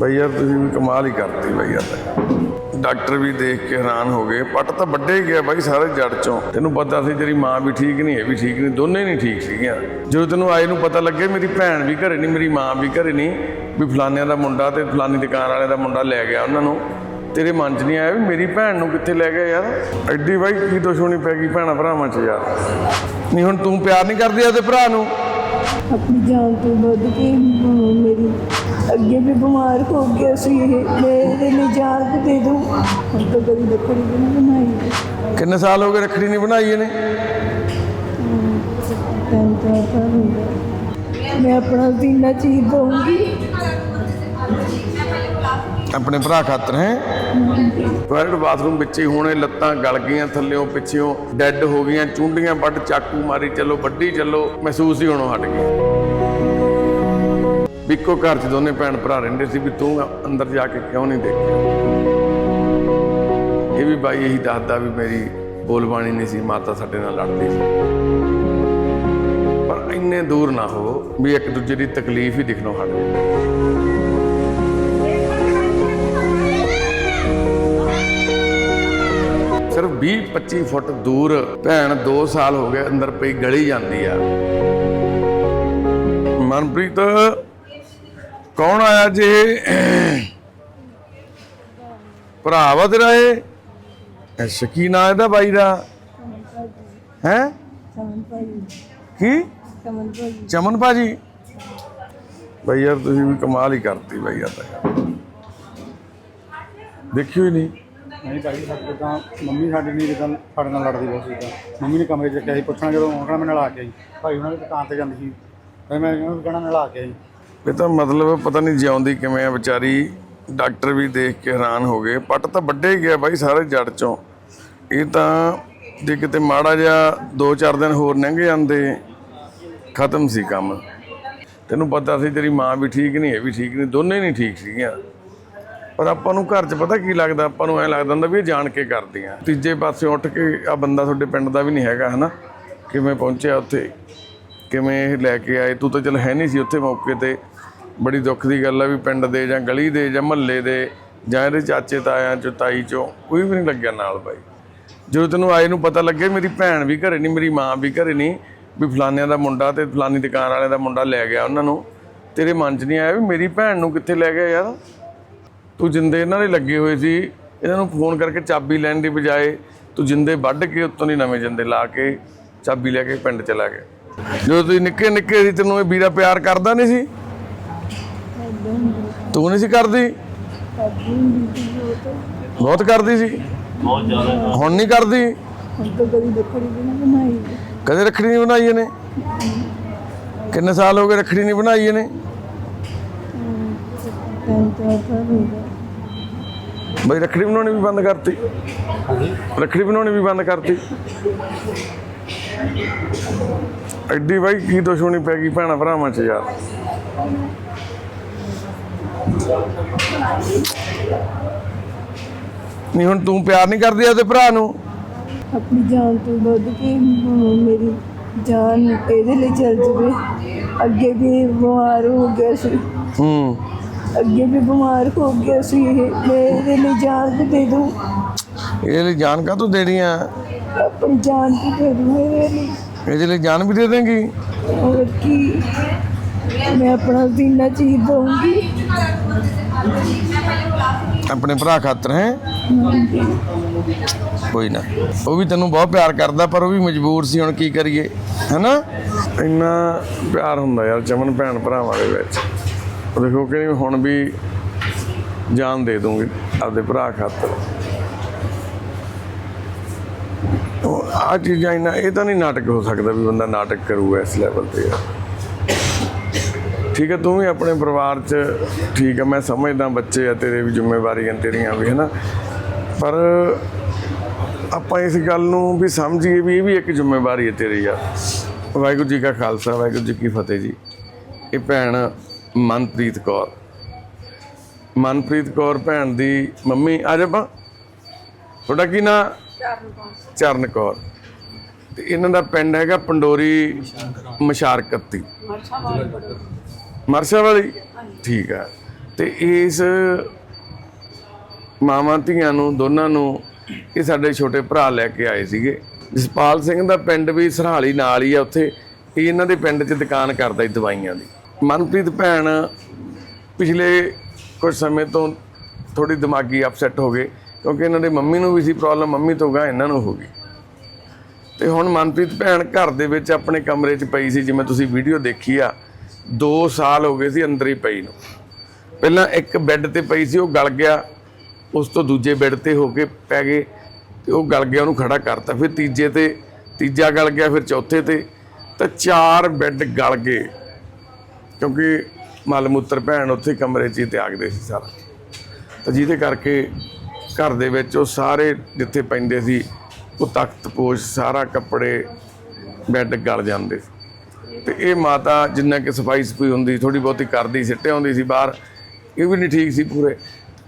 ਬਈ ਯਾਰ ਤੁਸੀਂ ਵੀ ਕਮਾਲ ਹੀ ਕਰਤੀ ਬਈ ਯਾਰ। ਡਾਕਟਰ ਵੀ ਦੇਖ ਕੇ ਹੈਰਾਨ ਹੋ ਗਏ। ਪੱਟ ਤਾਂ ਵੱਡੇ ਹੀ ਗਿਆ ਬਾਈ ਸਾਰੇ ਜੜ ਚੋਂ। ਤੈਨੂੰ ਪਤਾ ਸੀ ਤੇਰੀ ਮਾਂ ਵੀ ਠੀਕ ਨਹੀਂ, ਇਹ ਵੀ ਠੀਕ ਨਹੀਂ, ਦੋਨੇ ਨਹੀਂ ਠੀਕ ਸੀਗੀਆਂ। ਜਦੋਂ ਤੈਨੂੰ ਆਏ ਨੂੰ ਪਤਾ ਲੱਗੇ ਮੇਰੀ ਭੈਣ ਵੀ ਘਰੇ ਨਹੀਂ, ਮੇਰੀ ਮਾਂ ਵੀ ਘਰੇ ਨਹੀਂ, ਵੀ ਫਲਾਨਿਆਂ ਦਾ ਮੁੰਡਾ ਤੇ ਫਲਾਨੀ ਦੁਕਾਨ ਵਾਲੇ ਦਾ ਮੁੰਡਾ ਲੈ ਗਿਆ ਉਹਨਾਂ ਨੂੰ। ਤੇਰੇ ਮਨ 'ਚ ਨਹੀਂ ਆਇਆ ਵੀ ਮੇਰੀ ਭੈਣ ਨੂੰ ਕਿੱਥੇ ਲੈ ਗਿਆ ਯਾਰ? ਐਡੀ ਬਾਈ ਕੀ ਦੁਸ਼ਮਣੀ ਪੈ ਗਈ ਭੈਣਾ ਭਰਾਵਾਂ 'ਚ ਯਾਰ। ਨਹੀਂ ਹੁਣ ਤੂੰ ਪਿਆਰ ਨਹੀਂ ਕਰਦੀ ਉਹਦੇ ਭਰਾ ਨੂੰ? ਆਪਣੀ ਜਾਨ ਤੋਂ ਵੱਧ ਕੇ ਮੇਰੀ ਅੱਗੇ ਵੀ ਬਿਮਾਰ ਹੋ ਗਿਆ ਸੀ ਇਹ। ਮੈਂ ਇਹਦੇ ਲਈ ਜਾਨ ਤੇ ਦੇ ਦੂੰ। ਹੁਣ ਤਾਂ ਕਦੀ ਲੱਕੜੀ ਵੀ ਨਹੀਂ ਬਣਾਈ। ਕਿੰਨੇ ਸਾਲ ਹੋ ਗਏ ਰੱਖੜੀ ਨਹੀਂ ਬਣਾਈ ਇਹਨੇ? ਚਾਰ ਸਾਲ ਹੋ ਗਏ। ਮੈਂ ਆਪਣਾ ਸੀਨਾ ਚੀਰ ਦਊਂਗੀ। ਆਪਣੇ ਭਰਾ ਖਾਤਰ ਹੈ? ਟਾਇਲਟ ਬਾਥਰੂਮ ਵਿੱਚ ਹੀ ਹੋਣੇ ਲੱਤਾਂ ਗਲ ਗਈਆਂ ਥੱਲਿਓਂ ਪਿੱਛਿਓਂ ਡੈੱਡ ਹੋ ਗਈਆਂ ਚੁੰਡੀਆਂ ਵੱਢ ਚਾਕੂ ਮਾਰੀ ਚੱਲੋ ਵੱਡੀ ਚੱਲੋ ਮਹਿਸੂਸ ਹੀ ਹੋਣੋਂ ਹਟ ਗਈ। ਵੀ ਇੱਕੋ ਘਰ 'ਚ ਦੋਨੇ ਭੈਣ ਭਰਾ ਰਹਿੰਦੇ ਸੀ ਵੀ ਤੂੰ ਅੰਦਰ ਜਾ ਕੇ ਕਿਉਂ ਨਹੀਂ ਦੇਖਿਆ? ਇਹ ਵੀ ਬਾਈ ਇਹੀ ਦੱਸਦਾ ਵੀ ਮੇਰੀ ਬੋਲਬਾਣੀ ਨਹੀਂ ਸੀ, ਮਾਤਾ ਸਾਡੇ ਨਾਲ ਲੜਦੀ ਸੀ। ਪਰ ਇੰਨੇ ਦੂਰ ਨਾ ਹੋ ਵੀ ਇੱਕ ਦੂਜੇ ਦੀ ਤਕਲੀਫ ਹੀ ਦਿਖਣੋਂ ਹਟ ਜਾਵੇ ਸਿਰਫ 20 25 ਫੁੱਟ ਦੂਰ ਭੈਣ 2 ਸਾਲ ਹੋ ਗਏ ਅੰਦਰ ਪਈ ਗਲੀ ਜਾਂਦੀ ਆ। ਮਨਪ੍ਰੀਤ ਕੌਣ ਆਇਆ ਜੇ? ਭਰਾ ਵਾ ਤੇਰਾ ਇਹ ਅੱਛਾ ਨਾਂ ਇਹਦਾ ਬਾਈ ਦਾ। ਹੈ? ਕੀ? ਚਮਨ ਭਾਜੀ। ਬਈ ਯਾਰ ਤੁਸੀਂ ਵੀ ਕਮਾਲ ਹੀ ਕਰਤੀ ਬਈ ਯਾਰ। ਤਾਂ ਦੇਖਿਓ ਹੀ ਨਹੀਂ। ਨਹੀਂ ਭਾਈ, ਸਾਡੇ ਤਾਂ ਮੰਮੀ ਸਾਡੇ ਨਹੀਂ ਜਿੱਦਾਂ ਸਾਡੇ ਨਾਲ ਲੜਦੀ ਬਹੁਤ ਸੀ ਤਾਂ ਮੰਮੀ ਨੇ ਕਮਰੇ 'ਚ ਰੱਖਿਆ ਸੀ, ਪੁੱਛਣਾ ਜਦੋਂ ਉਹਨਾਂ ਮੈਂ ਨਲਾ ਕੇ ਆਈ। ਭਾਈ ਉਹਨਾਂ ਦੀ ਦੁਕਾਨ ਤੇ ਜਾਂਦੀ ਸੀ। ਫਿਰ ਮੈਂ ਉਹਨਾਂ ਨੂੰ ਕਹਿਣਾ ਨਲਾ ਕੇ ਆਈ। ਇਹ ਤਾਂ ਮਤਲਬ ਪਤਾ ਨਹੀਂ ਜਿਉਂਦੀ ਕਿਵੇਂ ਆ, ਵਿਚਾਰੀ ਡਾਕਟਰ ਵੀ ਦੇਖ ਕੇ ਹੈਰਾਨ ਹੋ ਗਏ। ਪੱਟ ਤਾਂ ਵੱਡੇ ਹੀ ਗਿਆ ਬਾਈ ਸਾਰੇ ਜੜ ਚੋਂ। ਇਹ ਤਾਂ ਜੇ ਕਿਤੇ ਮਾੜਾ ਜਿਹਾ 2-4 ਦਿਨ ਹੋਰ ਲੰਘ ਜਾਂਦੇ, ਖਤਮ ਸੀ ਕੰਮ। ਤੈਨੂੰ ਪਤਾ ਸੀ ਤੇਰੀ ਮਾਂ ਵੀ ਠੀਕ ਨਹੀਂ, ਇਹ ਵੀ ਠੀਕ ਨਹੀਂ, ਦੋਨੇ ਨਹੀਂ ਠੀਕ ਸੀਗੀਆਂ। ਪਰ ਆਪਾਂ ਨੂੰ ਘਰ 'ਚ ਪਤਾ ਕੀ ਲੱਗਦਾ? ਆਪਾਂ ਨੂੰ ਐ ਲੱਗਦਾ ਹੁੰਦਾ ਵੀ ਇਹ ਜਾਣ ਕੇ ਕਰਦੀਆਂ। ਤੀਜੇ ਪਾਸੇ ਉੱਠ ਕੇ ਆ ਬੰਦਾ ਤੁਹਾਡੇ ਪਿੰਡ ਦਾ ਵੀ ਨਹੀਂ ਹੈਗਾ, ਹਨਾ? ਕਿਵੇਂ ਪਹੁੰਚਿਆ ਉੱਥੇ? ਕਿਵੇਂ ਇਹ ਲੈ ਕੇ ਆਏ? ਤੂੰ ਤਾਂ ਚਲ ਹੈ ਨਹੀਂ ਸੀ ਉੱਥੇ ਮੌਕੇ ਤੇ। ਬੜੀ ਦੁੱਖ ਦੀ ਗੱਲ ਆ ਵੀ ਪਿੰਡ ਦੇ ਜਾਂ ਗਲੀ ਦੇ ਜਾਂ ਮਹੱਲੇ ਦੇ ਜਾਂ ਇਹਦੇ ਚਾਚੇ ਤਾਇਆਂ ਚੋਂ, ਤਾਈ ਚੋਂ ਕੋਈ ਵੀ ਨਹੀਂ ਲੱਗਿਆ ਨਾਲ ਬਾਈ। ਜਦੋਂ ਤੈਨੂੰ ਆਏ ਨੂੰ ਪਤਾ ਲੱਗੇ ਮੇਰੀ ਭੈਣ ਵੀ ਘਰੇ ਨਹੀਂ, ਮੇਰੀ ਮਾਂ ਵੀ ਘਰੇ ਨਹੀਂ, ਵੀ ਫਲਾਨਿਆਂ ਦਾ ਮੁੰਡਾ ਤੇ ਫਲਾਨੀ ਦੁਕਾਨ ਵਾਲਿਆਂ ਦਾ ਮੁੰਡਾ ਲੈ ਗਿਆ ਉਹਨਾਂ ਨੂੰ, ਤੇਰੇ ਮਨ 'ਚ ਨਹੀਂ ਆਇਆ ਵੀ ਮੇਰੀ ਭੈਣ ਨੂੰ ਕਿੱਥੇ ਲੈ ਗਿਆ ਯਾਰ? ਤੂੰ ਜਿੰਦੇ ਇਹਨਾਂ ਦੇ ਲੱਗੇ ਹੋਏ ਸੀ, ਇਹਨਾਂ ਨੂੰ ਫੋਨ ਕਰਕੇ ਚਾਬੀ ਲੈਣ ਦੀ ਬਜਾਏ ਤੂੰ ਜਿੰਦੇ ਵੱਢ ਕੇ ਉੱਤੋਂ ਦੀ ਨਵੇਂ ਜਿੰਦੇ ਲਾ ਕੇ ਚਾਬੀ ਲੈ ਕੇ ਪਿੰਡ ਚਲਾ ਗਿਆ। ਜਦੋਂ ਤੁਸੀਂ ਨਿੱਕੇ ਨਿੱਕੇ ਸੀ, ਤੈਨੂੰ ਇਹ ਵੀਰਾ ਪਿਆਰ ਕਰਦਾ ਨਹੀਂ ਸੀ? ਤੂੰ ਨਹੀਂ ਸੀ ਕਰਦੀ? ਬਹੁਤ ਕਰਦੀ ਸੀ। ਬਹੁਤ ਜ਼ਿਆਦਾ ਹੁਣ ਨਹੀਂ ਕਰਦੀ? ਕਦੀ ਰੱਖੜੀ ਨਹੀਂ ਬਣਾਈ। ਇਹਨੇ? ਕਿੰਨੇ ਸਾਲ ਹੋ ਗਏ ਰੱਖੜੀ ਨਹੀਂ ਬਣਾਈ ਇਹਨੇ? ਬਈ ਰੱਖੜੀ ਬਣਾਉਣੀ ਵੀ ਬੰਦ ਕਰਤੀ। ਰੱਖੜੀ ਬਣਾਉਣੀ ਵੀ ਬੰਦ ਕਰਤੀ। ਐਡੀ ਬਾਈ ਕੀ ਦੁਸ਼ਮਣੀ ਪੈ ਗਈ ਭੈਣਾ ਭਰਾਵਾਂ ਚ ਯਾਰ। ਨਹੀਂ ਹੁਣ ਤੂੰ ਪਿਆਰ ਨਹੀਂ ਕਰਦੀ ਉਹਦੇ ਭਰਾ ਨੂੰ? ਆਪਣੀ ਜਾਨ ਤੋਂ ਵੱਧ ਕੇ ਮੇਰੀ ਜਾਨ ਇਹਦੇ ਲਈ ਚੱਲ ਜਵੇ। ਅੱਗੇ ਵੀ ਬਿਮਾਰ ਹੋ ਗਿਆ ਸੀ। ਹੂੰ। ਅੱਗੇ ਵੀ ਬਿਮਾਰ ਹੋ ਗਿਆ ਸੀ ਇਹ। ਮੈਂ ਇਹਦੇ ਲਈ ਜਾਨ ਦੇ ਦੂੰ ਇਹਦੇ ਲਈ ਜਾਨ ਕਾ ਤੂੰ ਦੇਣੀ ਆ? ਆਪਣੀ ਜਾਨ ਤੇ ਦੇ ਦੂੰ ਮੇਰੇ ਲਈ। ਇਹਦੇ ਲਈ ਜਾਨ ਵੀ ਦੇ ਦੇਂਗੀ? ਹੋਰ ਕੀ? ਮੈਂ ਆਪਣਾ ਸੀਨਾ ਚੀਰ ਦਊਂਗੀ। ਆਪਣੇ ਭਰਾ ਖਾਤਰ ਹੈ। ਕੋਈ ਨਾ। ਉਹ ਵੀ ਤੈਨੂੰ ਬਹੁਤ ਪਿਆਰ ਕਰਦਾ, ਪਰ ਉਹ ਵੀ ਮਜਬੂਰ ਸੀ, ਹੁਣ ਕੀ ਕਰੀਏ? ਹੈਨਾ? ਇੰਨਾ ਪਿਆਰ ਹੁੰਦਾ ਯਾਰ ਚਮਨ ਭੈਣ ਭਰਾਵਾਂ ਦੇ ਵਿੱਚ। ਦੇਖੋ ਕਿ ਹੁਣ ਵੀ ਜਾਨ ਦੇ ਦੂੰਗੀ ਆਪਦੇ ਭਰਾ ਖਾਤਰ। ਆ ਚੀਜ਼ਾਂ ਇੰਨਾ, ਇਹ ਤਾਂ ਨਹੀਂ ਨਾਟਕ ਹੋ ਸਕਦਾ ਵੀ ਬੰਦਾ ਨਾਟਕ ਕਰੂਗਾ ਇਸ ਲੈਵਲ ਤੇ ਯਾਰ। ਠੀਕ ਹੈ ਤੂੰ ਵੀ ਆਪਣੇ ਪਰਿਵਾਰ 'ਚ ਠੀਕ ਹੈ ਮੈਂ ਸਮਝਦਾ ਬੱਚੇ ਆ ਤੇਰੇ ਵੀ ਜ਼ਿੰਮੇਵਾਰੀਆਂ ਤੇਰੀਆਂ ਵੀ ਹੈਨਾ? ਪਰ ਆਪਾਂ ਇਸ ਗੱਲ ਨੂੰ ਵੀ ਸਮਝੀਏ ਵੀ ਇਹ ਵੀ ਇੱਕ ਜ਼ਿੰਮੇਵਾਰੀ ਹੈ ਤੇਰੀ ਯਾਰ। ਵਾਹਿਗੁਰੂ ਜੀ ਕਾ ਖਾਲਸਾ ਵਾਹਿਗੁਰੂ ਜੀ ਕੀ ਫਤਿਹ ਜੀ। ਇਹ ਭੈਣ ਮਨਪ੍ਰੀਤ ਕੌਰ। ਮਨਪ੍ਰੀਤ ਕੌਰ ਭੈਣ ਦੀ ਮੰਮੀ ਆ ਜਾ ਪਾ ਤੁਹਾਡਾ ਕੀ ਨਾਂ? ਚਰਨ ਕੌਰ। ਤੇ ਇਹਨਾਂ ਦਾ ਪਿੰਡ ਹੈਗਾ ਪੰਡੋਰੀ ਮਸ਼ਾਰਕਤੀ। ਮਰਸ਼ਾ ਵਾਲੀ? ਠੀਕ ਆ। ਤੇ ਇਸ ਮਾਵਾਂ ਧੀਆਂ ਨੂੰ, ਦੋਨਾਂ ਨੂੰ ਇਹ ਸਾਡੇ ਛੋਟੇ ਭਰਾ ਲੈ ਕੇ ਆਏ ਸੀਗੇ। ਜਸਪਾਲ ਸਿੰਘ ਦਾ ਪਿੰਡ ਵੀ ਸਰਹਾਲੀ ਨਾਲ ਹੀ ਆ ਉੱਥੇ। ਇਹ ਇਹਨਾਂ ਦੇ ਪਿੰਡ 'ਚ ਦੁਕਾਨ ਕਰਦਾ ਸੀ ਦਵਾਈਆਂ ਦੀ। ਮਨਪ੍ਰੀਤ ਭੈਣ ਪਿਛਲੇ ਕੁਝ ਸਮੇਂ ਤੋਂ ਥੋੜੀ ਦਿਮਾਗੀ ਅਪਸੈਟ ਹੋ ਗਏ, ਕਿਉਂਕਿ ਇਹਨਾਂ ਦੇ ਮੰਮੀ ਨੂੰ ਵੀ ਸੀ ਪ੍ਰੋਬਲਮ ਮੰਮੀ ਤੋਂ ਗਾ ਇਹਨਾਂ ਨੂੰ ਹੋ ਗਈ। ਤੇ ਹੁਣ ਮਨਪ੍ਰੀਤ ਭੈਣ ਘਰ ਦੇ ਵਿੱਚ ਆਪਣੇ ਕਮਰੇ 'ਚ ਪਈ ਸੀ, ਜਿਵੇਂ ਤੁਸੀਂ ਵੀਡੀਓ ਦੇਖੀ ਆ। 2 ਸਾਲ ਹੋ ਗਏ ਸੀ ਅੰਦਰ ਹੀ ਪਈ ਨੂੰ। ਪਹਿਲਾਂ ਇੱਕ ਬੈੱਡ ਤੇ ਪਈ ਸੀ, ਉਹ ਗਲ ਗਿਆ। ਉਸ ਤੋਂ ਦੂਜੇ ਬੈੱਡ ਤੇ ਹੋ ਕੇ ਪੈ ਗਏ ਤੇ ਉਹ ਗਲ ਗਿਆ, ਉਹਨੂੰ ਖੜਾ ਕਰਤਾ। ਫਿਰ ਤੀਜੇ ਤੇ, ਤੀਜਾ ਗਲ ਗਿਆ, ਫਿਰ ਚੌਥੇ ਤੇ। ਤਾਂ ਚਾਰ ਬੈੱਡ ਗਲ ਗਏ, ਕਿਉਂਕਿ ਮਲਮੂਤਰ ਭੈਣ ਉੱਥੇ ਕਮਰੇ 'ਚ ਹੀ ਤਿਆਗਦੇ ਸੀ ਸਾਰਾ। ਤਾਂ ਜਿਹਦੇ ਕਰਕੇ ਘਰ ਦੇ ਵਿੱਚ ਉਹ ਸਾਰੇ ਜਿੱਥੇ ਪੈਂਦੇ ਸੀ, ਉਹ ਤਖਤ ਪੋਸ਼, ਸਾਰਾ ਕੱਪੜੇ ਬੈੱਡ ਗਲ ਜਾਂਦੇ ਸੀ। ਤੇ ਇਹ ਮਾਤਾ ਜਿੰਨਾ ਕਿ ਸਫ਼ਾਈ ਸਫੂਈ ਹੁੰਦੀ ਥੋੜੀ ਬਹੁਤੀ ਕਰਦੀ, ਸਿੱਟੇ ਆਉਂਦੀ ਸੀ ਬਾਹਰ, ਇਹ ਵੀ ਨਹੀਂ ਠੀਕ ਸੀ ਪੂਰੇ।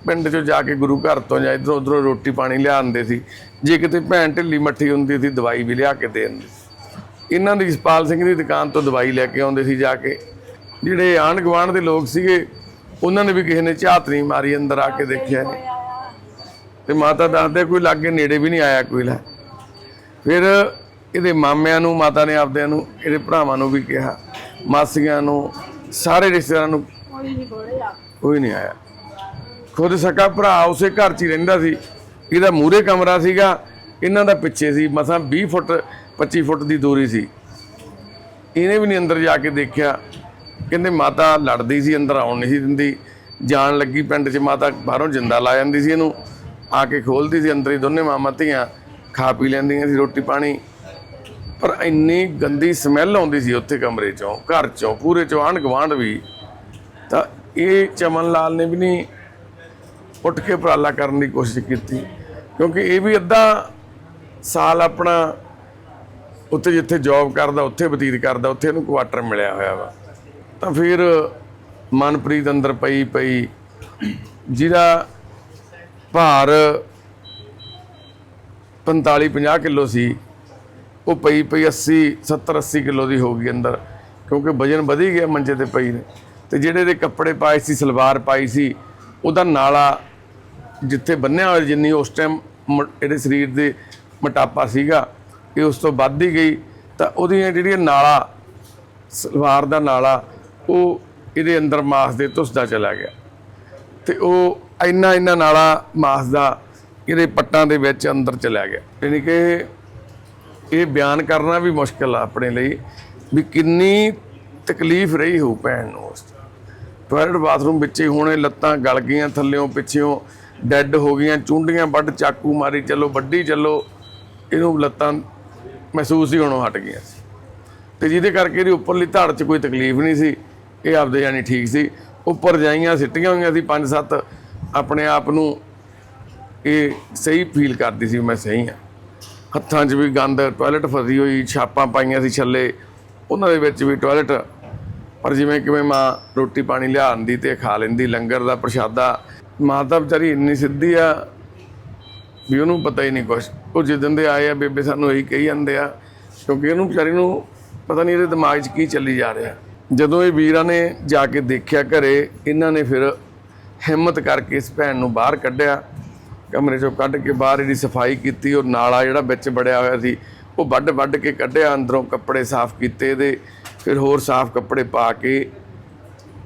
ਪਿੰਡ 'ਚੋਂ ਜਾ ਕੇ ਗੁਰੂ ਘਰ ਤੋਂ ਜਾਂ ਇਧਰੋਂ ਉਧਰੋਂ ਰੋਟੀ ਪਾਣੀ ਲਿਆਉਂਦੇ ਸੀ। ਜੇ ਕਿਤੇ ਭੈਣ ਢਿੱਲੀ ਮੱਠੀ ਹੁੰਦੀ ਸੀ, ਦਵਾਈ ਵੀ ਲਿਆ ਕੇ ਦੇ ਦਿੰਦੇ ਸੀ। ਇਹਨਾਂ ਦੀ ਜਸਪਾਲ ਸਿੰਘ ਦੀ ਦੁਕਾਨ ਤੋਂ ਦਵਾਈ ਲੈ ਕੇ ਆਉਂਦੇ ਸੀ ਜਾ ਕੇ। ਜਿਹੜੇ ਆਂਢ ਗੁਆਂਢ ਦੇ ਲੋਕ ਸੀਗੇ, ਉਹਨਾਂ ਨੇ ਵੀ ਕਿਸੇ ਨੇ ਝਾਤ ਨਹੀਂ ਮਾਰੀ ਅੰਦਰ ਆ ਕੇ ਦੇਖਿਆ ਨਹੀਂ ਤੇ ਮਾਤਾ ਦੱਸਦੇ ਕੋਈ ਲਾਗੇ ਨੇੜੇ ਵੀ ਨਹੀਂ ਆਇਆ ਕੋਈ ਲੈ। ਫਿਰ ਇਹਦੇ ਮਾਮਿਆਂ ਨੂੰ, ਮਾਤਾ ਨੇ ਆਪਦਿਆਂ ਨੂੰ, ਇਹਦੇ ਭਰਾਵਾਂ ਨੂੰ ਵੀ ਕਿਹਾ। ਮਾਸੀਆਂ ਨੂੰ, ਸਾਰੇ ਰਿਸ਼ਤੇਦਾਰਾਂ ਨੂੰ ਕੋਈ ਨਹੀਂ ਆਇਆ। ਖੁਦ ਸਕਾ ਭਰਾ ਉਸੇ ਘਰ 'ਚ ਹੀ ਰਹਿੰਦਾ ਸੀ। ਇਹਦਾ ਮੂਰੇ ਕਮਰਾ ਸੀਗਾ, ਇਹਨਾਂ ਦਾ ਪਿੱਛੇ ਸੀ, ਮਸਾਂ 20 ਫੁੱਟ 25 ਫੁੱਟ ਦੀ ਦੂਰੀ ਸੀ। ਇਹਨੇ ਵੀ ਨਹੀਂ ਅੰਦਰ ਜਾ ਕੇ ਦੇਖਿਆ। ਕਹਿੰਦੇ ਮਾਤਾ ਲੜਦੀ ਸੀ, ਅੰਦਰ ਆਉਣ ਨਹੀਂ ਸੀ ਦਿੰਦੀ। ਜਾਣ ਲੱਗੀ ਪਿੰਡ 'ਚ, ਮਾਤਾ ਬਾਹਰੋਂ ਜਿੰਦਾ ਲਾ ਜਾਂਦੀ ਸੀ ਇਹਨੂੰ। ਆ ਕੇ ਖੋਲਦੀ ਸੀ ਅੰਦਰ ਹੀ, ਦੋਨੇ ਮਾਮਾ ਧੀਆਂ ਖਾ ਪੀ ਲੈਂਦੀਆਂ ਸੀ ਰੋਟੀ ਪਾਣੀ। ਪਰ ਇੰਨੀ ਗੰਦੀ ਸਮੈਲ ਆਉਂਦੀ ਸੀ ਉੱਥੇ ਕਮਰੇ 'ਚੋਂ, ਘਰ 'ਚੋਂ, ਪੂਰੇ 'ਚੋਂ ਆਂਢ ਗੁਆਂਢ ਵੀ। ਤਾਂ ਇਹ ਚਮਨ ਲਾਲ ਨੇ ਵੀ ਨਹੀਂ ਉੱਠ ਕੇ ਉਪਰਾਲਾ ਕਰਨ ਦੀ ਕੋਸ਼ਿਸ਼ ਕੀਤੀ, ਕਿਉਂਕਿ ਇਹ ਵੀ ਅੱਧਾ ਸਾਲ ਆਪਣਾ ਉੱਥੇ ਜਿੱਥੇ ਜੌਬ ਕਰਦਾ, ਉੱਥੇ ਬਤੀਤ ਕਰਦਾ, ਉੱਥੇ ਇਹਨੂੰ ਕੁਆਟਰ ਮਿਲਿਆ ਹੋਇਆ ਵਾ। ਤਾਂ ਫਿਰ ਮਨਪ੍ਰੀਤ ਅੰਦਰ ਪਈ ਪਈ। ਜਿਹਦਾ ਭਾਰ 45 50 ਕਿਲੋ ਸੀ ਉਹ ਪਈ ਪਈ 80 70 80 ਕਿਲੋ ਦੀ ਹੋ ਗਈ ਅੰਦਰ, ਕਿਉਂਕਿ ਵਜਨ ਵਧੀ ਗਿਆ ਮੰਜੇ ਤੇ ਪਈ ਨੇ। ਤੇ ਜਿਹੜੇ ਦੇ ਕੱਪੜੇ ਪਾਏ ਸੀ, ਸਲਵਾਰ ਪਾਈ ਸੀ, ਉਹਦਾ ਨਾਲਾ ਜਿੱਥੇ ਬੰਨਿਆ ਹੋਇਆ ਜਿੰਨੀ ਉਸ ਟਾਈਮ ਇਹਦੇ ਸਰੀਰ ਦੇ ਮੋਟਾਪਾ ਸੀਗਾ, ਇਹ ਉਸ ਤੋਂ ਵੱਧ ਹੀ ਗਈ। ਤਾਂ ਉਹਦੀਆਂ ਜਿਹੜੀਆਂ ਨਾਲਾ, ਸਲਵਾਰ ਦਾ ਨਾਲਾ, ਉਹ ਇਹਦੇ ਅੰਦਰ ਮਾਸ ਦੇ ਧੁੱਸਦਾ ਚਲਾ ਗਿਆ। ਤੇ ਉਹ ਇੰਨਾ ਇੰਨਾ ਨਾਲਾ ਮਾਸ ਦਾ ਇਹਦੇ ਪੱਟਾਂ ਦੇ ਵਿੱਚ ਅੰਦਰ ਚਲਾ ਗਿਆ। ਯਾਨੀ ਕਿ ਇਹ ਬਿਆਨ ਕਰਨਾ ਵੀ ਮੁਸ਼ਕਲ ਆ ਆਪਣੇ ਲਈ ਵੀ ਕਿੰਨੀ ਤਕਲੀਫ ਰਹੀ ਹੋਊ ਭੈਣ ਨੂੰ ਉਸ ਟਾਇਲਟ ਬਾਥਰੂਮ ਵਿੱਚ ਹੀ ਹੋਣੇ ਲੱਤਾਂ ਗਲ ਗਈਆਂ, ਥੱਲਿਓਂ ਪਿੱਛਿਓਂ ਡੈੱਡ ਹੋ ਗਈਆਂ, ਚੁੰਡੀਆਂ ਵੱਢ ਚਾਕੂ ਮਾਰੀ, ਚੱਲੋ ਵੱਡੀ ਚੱਲੋ, ਇਹਨੂੰ ਲੱਤਾਂ ਮਹਿਸੂਸ ਹੀ ਹੋਣੋਂ ਹਟ ਗਈਆਂ ਸੀ। ਤੇ ਜਿਹਦੇ ਕਰਕੇ ਇਹਦੀ ਉੱਪਰਲੀ ਧੜ 'ਚ ਕੋਈ ਤਕਲੀਫ ਨਹੀਂ ਸੀ, ਇਹ ਆਪਦੇ ਜਾਨੀ ਠੀਕ ਸੀ। ਉੱਪਰ ਜਾਈਆਂ, ਸਿੱਟੀਆਂ ਹੋਈਆਂ ਸੀ ਪੰਜ ਸੱਤ, ਆਪਣੇ ਆਪ ਨੂੰ ਇਹ ਸਹੀ ਫੀਲ ਕਰਦੀ ਸੀ ਵੀ ਮੈਂ ਸਹੀ ਹਾਂ। ਹੱਥਾਂ 'ਚ ਵੀ ਗੰਦ ਟਾਇਲਟ ਫਸੀ ਹੋਈ, ਛਾਪਾਂ ਪਾਈਆਂ ਸੀ ਛੱਲੇ। ਉਹਨਾਂ ਦੇ ਵਿੱਚ ਵੀ ਟਾਇਲਟ ਪਰ ਜਿਵੇਂ ਕਿਵੇਂ ਮਾਂ ਰੋਟੀ ਪਾਣੀ ਲਿਆ ਆਂਦੀ ਤੇ ਖਾ ਲੈਂਦੀ, ਲੰਗਰ ਦਾ ਪ੍ਰਸ਼ਾਦਾ। ਮਾਂ ਤਾਂ ਵਿਚਾਰੀ ਇੰਨੀ ਸਿੱਧੀ ਆ ਵੀ ਉਹਨੂੰ ਪਤਾ ਹੀ ਨਹੀਂ ਕੁਛ। ਉਹ ਜਿੱਦਣ ਦੇ ਆਏ ਆ, ਬੇਬੇ ਸਾਨੂੰ ਇਹੀ ਕਹੀ ਜਾਂਦੇ ਆ, ਕਿਉਂਕਿ ਇਹਨੂੰ ਵਿਚਾਰੀ ਨੂੰ ਪਤਾ ਨਹੀਂ ਇਹਦੇ ਦਿਮਾਗ 'ਚ ਕੀ ਚੱਲੀ ਜਾ ਰਿਹਾ। ਜਦੋਂ ਇਹ ਵੀਰਾਂ ਨੇ ਜਾ ਕੇ ਦੇਖਿਆ ਘਰੇ, ਇਹਨਾਂ ਨੇ ਫਿਰ ਹਿੰਮਤ ਕਰਕੇ ਇਸ ਭੈਣ ਨੂੰ ਬਾਹਰ ਕੱਢਿਆ। ਕਮਰੇ 'ਚੋਂ ਕੱਢ ਕੇ ਬਾਹਰ ਇਹਦੀ ਸਫ਼ਾਈ ਕੀਤੀ, ਉਹ ਨਾਲਾ ਜਿਹੜਾ ਵਿੱਚ ਬੜਿਆ ਹੋਇਆ ਸੀ, ਉਹ ਵੱਢ ਵੱਢ ਕੇ ਕੱਢਿਆ, ਅੰਦਰੋਂ ਕੱਪੜੇ ਸਾਫ਼ ਕੀਤੇ ਇਹਦੇ, ਫਿਰ ਹੋਰ ਸਾਫ਼ ਕੱਪੜੇ ਪਾ ਕੇ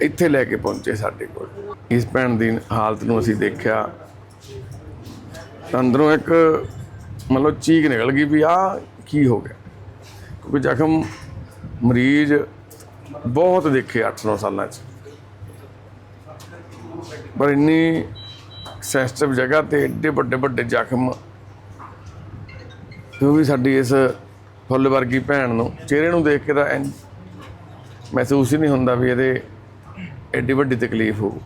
ਇੱਥੇ ਲੈ ਕੇ ਪਹੁੰਚੇ ਸਾਡੇ ਕੋਲ। ਇਸ ਭੈਣ ਦੀ ਹਾਲਤ ਨੂੰ ਅਸੀਂ ਦੇਖਿਆ, ਅੰਦਰੋਂ ਇੱਕ ਮਤਲਬ ਚੀਕ ਨਿਕਲ ਗਈ ਵੀ ਆ ਕੀ ਹੋ ਗਿਆ? ਕਿਉਂਕਿ ਜ਼ਖਮ ਮਰੀਜ਼ ਬਹੁਤ ਦੇਖੇ 8-9 ਸਾਲਾਂ 'ਚ। ਪਰ ਇੰਨੀ ਸੈਂਸਿਟਿਵ ਜਗ੍ਹਾ ਤੇ ਏਡੇ ਵੱਡੇ ਵੱਡੇ ਜ਼ਖਮ। ਉਹ ਵੀ ਸਾਡੀ ਇਸ ਫੁੱਲ ਵਰਗੀ ਭੈਣ ਨੂੰ, ਚਿਹਰੇ ਨੂੰ ਦੇਖ ਕੇ ਤਾਂ ਇੰਝ ਮਹਿਸੂਸ ਹੀ ਨਹੀਂ ਹੁੰਦਾ ਵੀ ਇਹਦੇ ਐਡੀ ਵੱਡੀ ਤਕਲੀਫ ਹੋਊ।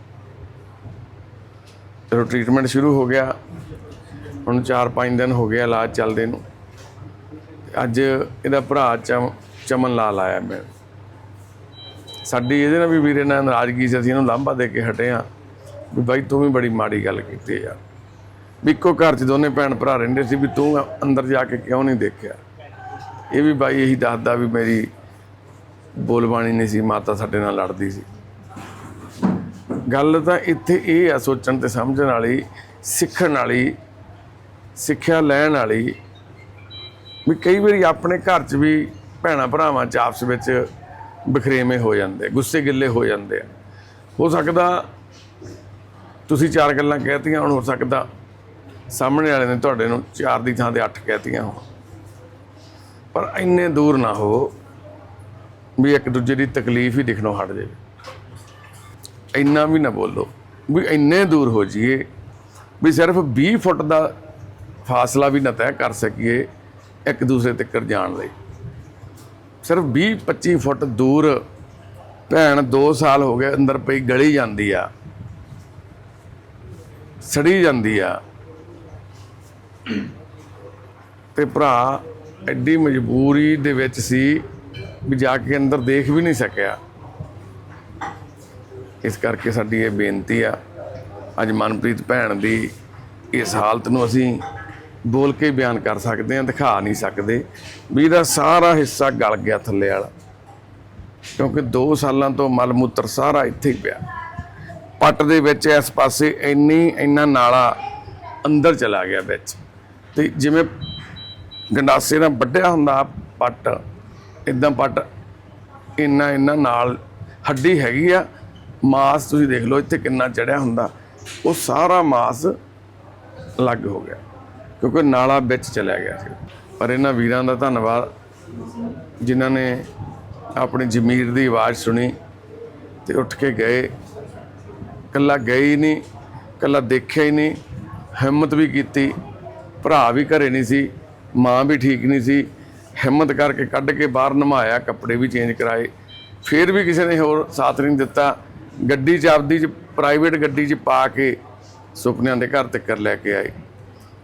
ਚਲੋ ਟ੍ਰੀਟਮੈਂਟ ਸ਼ੁਰੂ ਹੋ ਗਿਆ। ਹੁਣ 4-5 ਦਿਨ ਹੋ ਗਏ ਇਲਾਜ ਚੱਲਦੇ ਨੂੰ। ਅੱਜ ਇਹਦਾ ਭਰਾ ਚਮ, ਚਮਨ ਲਾਲ ਆਇਆ ਮੈਂ। ਸਾਡੀ ਇਹਦੇ ਨਾਲ ਵੀ ਵੀਰੇ ਨਾਲ ਨਾਰਾਜ਼ਗੀ ਸੀ, ਅਸੀਂ ਇਹਨੂੰ ਲਾਂਭਾ ਦੇ ਕੇ ਹਟੇ ਆ ਵੀ ਬਾਈ, ਤੂੰ ਵੀ ਬੜੀ ਮਾੜੀ ਗੱਲ ਕੀਤੀ ਯਾਰ ਵੀ ਇੱਕੋ ਘਰ 'ਚ ਦੋਨੇ ਭੈਣ ਭਰਾ ਰਹਿੰਦੇ ਸੀ, ਵੀ ਤੂੰ ਅੰਦਰ ਜਾ ਕੇ ਕਿਉਂ ਨਹੀਂ ਦੇਖਿਆ? ਇਹ ਵੀ ਬਾਈ ਇਹੀ ਦੱਸਦਾ ਵੀ ਮੇਰੀ ਬੋਲਬਾਣੀ ਨਹੀਂ ਸੀ, ਮਾਤਾ ਸਾਡੇ ਨਾਲ ਲੜਦੀ ਸੀ। ਗੱਲ ਤਾਂ ਇੱਥੇ ਇਹ ਆ ਸੋਚਣ ਤੇ ਸਮਝਣ ਵਾਲੀ, ਸਿੱਖਣ ਵਾਲੀ, ਸਿੱਖਿਆ ਲੈਣ ਵਾਲੀ, ਵੀ ਕਈ ਵਾਰੀ ਆਪਣੇ ਘਰ 'ਚ ਵੀ ਭੈਣਾ ਭਰਾਵਾਂ 'ਚ ਆਪਸ ਵਿੱਚ ਬਖਰੇਵੇਂ ਹੋ ਜਾਂਦੇ, ਗੁੱਸੇ ਗਿੱਲੇ ਹੋ ਜਾਂਦੇ ਆ। ਹੋ ਸਕਦਾ ਤੁਸੀਂ ਚਾਰ ਗੱਲਾਂ ਕਹਿਤੀਆਂ, ਹੁਣ ਹੋ ਸਕਦਾ ਸਾਹਮਣੇ ਵਾਲੇ ਨੇ ਤੁਹਾਡੇ ਨੂੰ ਚਾਰ ਦੀ ਥਾਂ ਤੇ ਅੱਠ ਕਹਿਤੀਆਂ ਹੋਣ। ਪਰ ਇੰਨੇ ਦੂਰ ਨਾ ਹੋ ਵੀ ਇੱਕ ਦੂਜੇ ਦੀ ਤਕਲੀਫ ਹੀ ਦਿਖਣੋਂ ਹਟ ਜਾਵੇ। ਇੰਨਾ ਵੀ ਨਾ ਬੋਲੋ ਵੀ ਇੰਨੇ ਦੂਰ ਹੋ ਜਾਈਏ ਵੀ ਸਿਰਫ 20 ਫੁੱਟ ਦਾ ਫਾਸਲਾ ਵੀ ਨਾ ਤੈਅ ਕਰ ਸਕੀਏ ਇੱਕ ਦੂਸਰੇ ਤੱਕ ਜਾਣ ਲਈ। ਸਿਰਫ 20 25 ਫੁੱਟ ਦੂਰ ਭੈਣ 2 ਸਾਲ ਹੋ ਗਏ ਅੰਦਰ ਪਈ ਗਲੀ ਜਾਂਦੀ ਆ। ਸੜੀ ਜਾਂਦੀ ਆ। ਤੇ ਭਰਾ ਐਡੀ ਮਜਬੂਰੀ ਦੇ ਵਿੱਚ ਸੀ ਵੀ ਜਾ ਕੇ ਅੰਦਰ ਦੇਖ ਵੀ ਨਹੀਂ ਸਕਿਆ। ਇਸ ਕਰਕੇ ਸਾਡੀ ਇਹ ਬੇਨਤੀ ਆ, ਅੱਜ ਮਨਪ੍ਰੀਤ ਭੈਣ ਦੀ ਇਸ ਹਾਲਤ ਨੂੰ ਅਸੀਂ ਬੋਲ ਕੇ ਬਿਆਨ ਕਰ ਸਕਦੇ ਹਾਂ, ਦਿਖਾ ਨਹੀਂ ਸਕਦੇ। ਵੀ ਇਹਦਾ ਸਾਰਾ ਹਿੱਸਾ ਗਲ ਗਿਆ ਥੱਲੇ ਵਾਲਾ। ਕਿਉਂਕਿ 2 ਸਾਲਾਂ ਤੋਂ ਮਲ ਮੂਤਰ ਸਾਰਾ ਇੱਥੇ ਹੀ ਪਿਆ। ਪੱਟ ਦੇ ਵਿੱਚ ਇਸ ਪਾਸੇ ਇੰਨੀ, ਇੰਨਾ ਨਾਲਾ ਅੰਦਰ ਚਲਾ ਗਿਆ ਵਿੱਚ। ਤੇ ਜਿਵੇਂ ਗੰਡਾਸੇ ਨਾਲ ਵੱਢਿਆ ਹੁੰਦਾ ਪੱਟ ਇਦਾਂ ਪੱਟ, ਇੰਨਾ ਇੰਨਾ ਨਾਲ ਹੱਡੀ ਹੈਗੀ ਆ। ਮਾਸ ਤੁਸੀਂ ਦੇਖ ਲਓ ਇੱਥੇ ਕਿੰਨਾ ਚੜਿਆ ਹੁੰਦਾ। ਉਹ ਸਾਰਾ ਮਾਸ ਲੱਗ ਹੋ ਗਿਆ, ਕਿਉਂਕਿ ਨਾਲਾ ਵਿੱਚ ਚਲਿਆ ਗਿਆ ਸੀ। ਪਰ ਇਹਨਾਂ ਵੀਰਾਂ ਦਾ ਧੰਨਵਾਦ, ਜਿਨ੍ਹਾਂ ਨੇ ਆਪਣੀ ਜ਼ਮੀਰ ਦੀ ਆਵਾਜ਼ ਸੁਣੀ ਤੇ ਉੱਠ ਕੇ ਗਏ। ਕੱਲਾ ਗਏ ਨਹੀਂ ਕੱਲਾ ਦੇਖਿਆ ਹੀ ਨਹੀਂ, ਹਿੰਮਤ ਵੀ ਕੀਤੀ, ਭਰਾ ਵੀ ਘਰੇ ਨਹੀਂ ਸੀ, ਮਾਂ ਵੀ ਠੀਕ ਨਹੀਂ ਸੀ, ਹਿੰਮਤ ਕਰਕੇ ਕੱਢ ਕੇ ਬਾਹਰ ਨਮਾਇਆ, ਕੱਪੜੇ ਵੀ ਚੇਂਜ ਕਰਾਏ, ਫਿਰ ਵੀ ਕਿਸੇ ਨੇ ਹੋਰ ਸਾਥ ਨਹੀਂ ਦਿੱਤਾ, ਗੱਡੀ 'ਚ ਆਪਦੀ 'ਚ ਪ੍ਰਾਈਵੇਟ ਗੱਡੀ 'ਚ ਪਾ ਕੇ ਸੁਪਨਿਆਂ ਦੇ ਘਰ ਤੱਕ ਲੈ ਕੇ ਆਏ।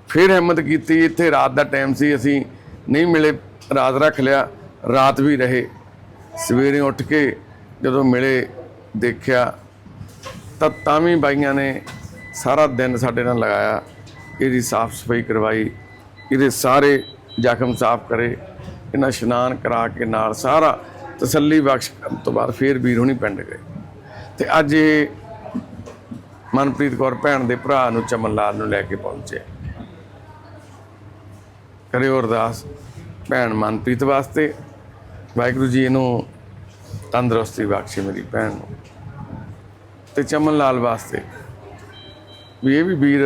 ਫਿਰ ਹਿੰਮਤ ਕੀਤੀ, ਇੱਥੇ ਰਾਤ ਦਾ ਟਾਈਮ ਸੀ, ਅਸੀਂ ਨਹੀਂ ਮਿਲੇ, ਰਾਤ ਰੱਖ ਲਿਆ, ਰਾਤ ਵੀ ਰਹੇ। ਸਵੇਰੇ ਉੱਠ ਕੇ ਜਦੋਂ ਮਿਲੇ, ਦੇਖਿਆ ਤਾਂ ਤਾਂ ਵੀ ਬਾਈਆਂ ਨੇ ਸਾਰਾ ਦਿਨ ਸਾਡੇ ਨਾਲ ਲਗਾਇਆ, ਇਹਦੀ ਸਾਫ਼ ਸਫ਼ਾਈ ਕਰਵਾਈ, ਇਹਦੇ ਸਾਰੇ ਜ਼ਖਮ ਸਾਫ਼ ਕਰੇ, ਇਹਨਾਂ ਇਸ਼ਨਾਨ ਕਰਾ ਕੇ ਨਾਲ ਸਾਰਾ ਤਸੱਲੀ ਬਖਸ਼ ਕਰਨ ਤੋਂ ਬਾਅਦ ਫੇਰ ਵੀਰ ਹੁਣੀ ਪਿੰਡ ਗਏ। ਤੇ ਅੱਜ ਇਹ ਮਨਪ੍ਰੀਤ ਕੌਰ ਭੈਣ ਦੇ ਭਰਾ ਨੂੰ ਚਮਨ ਲਾਲ ਨੂੰ ਲੈ ਕੇ ਪਹੁੰਚੇ। ਕਰਿਓ ਅਰਦਾਸ ਭੈਣ ਮਨਪ੍ਰੀਤ ਵਾਸਤੇ, ਵਾਹਿਗੁਰੂ ਜੀ ਇਹਨੂੰ ਤੰਦਰੁਸਤੀ ਬਖਸ਼ੇ ਮੇਰੀ ਭੈਣ ਨੂੰ। ਤੇ ਚਮਨ ਲਾਲ ਵਾਸਤੇ। ਵੀ ਇਹ ਵੀ ਵੀਰ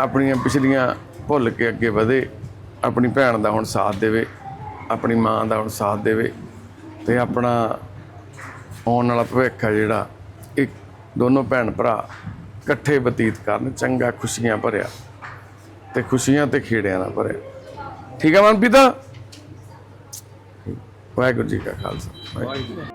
ਆਪਣੀਆਂ ਪਿਛਲੀਆਂ ਭੁੱਲ ਕੇ ਅੱਗੇ ਵਧੇ, ਆਪਣੀ ਭੈਣ ਦਾ ਹੁਣ ਸਾਥ ਦੇਵੇ, ਆਪਣੀ ਮਾਂ ਦਾ ਹੁਣ ਸਾਥ ਦੇਵੇ ਤੇ ਆਪਣਾ ਆਉਣ ਵਾਲਾ ਭਵਿੱਖ ਹੈ ਜਿਹੜਾ ਇੱਕ ਦੋਨੋਂ ਭੈਣ ਭਰਾ ਇਕੱਠੇ ਬਤੀਤ ਕਰਨ, ਚੰਗਾ ਖੁਸ਼ੀਆਂ ਭਰਿਆ ਤੇ ਖੁਸ਼ੀਆਂ ਤੇ ਖੇੜਿਆਂ ਨਾਲ ਭਰਿਆ। ਠੀਕ ਹੈ ਮਨਪ੍ਰੀਤ? ਵਾਹਿਗੁਰੂ ਜੀ ਕਾ ਖਾਲਸਾ। ਵਾਹਿਗੁਰੂ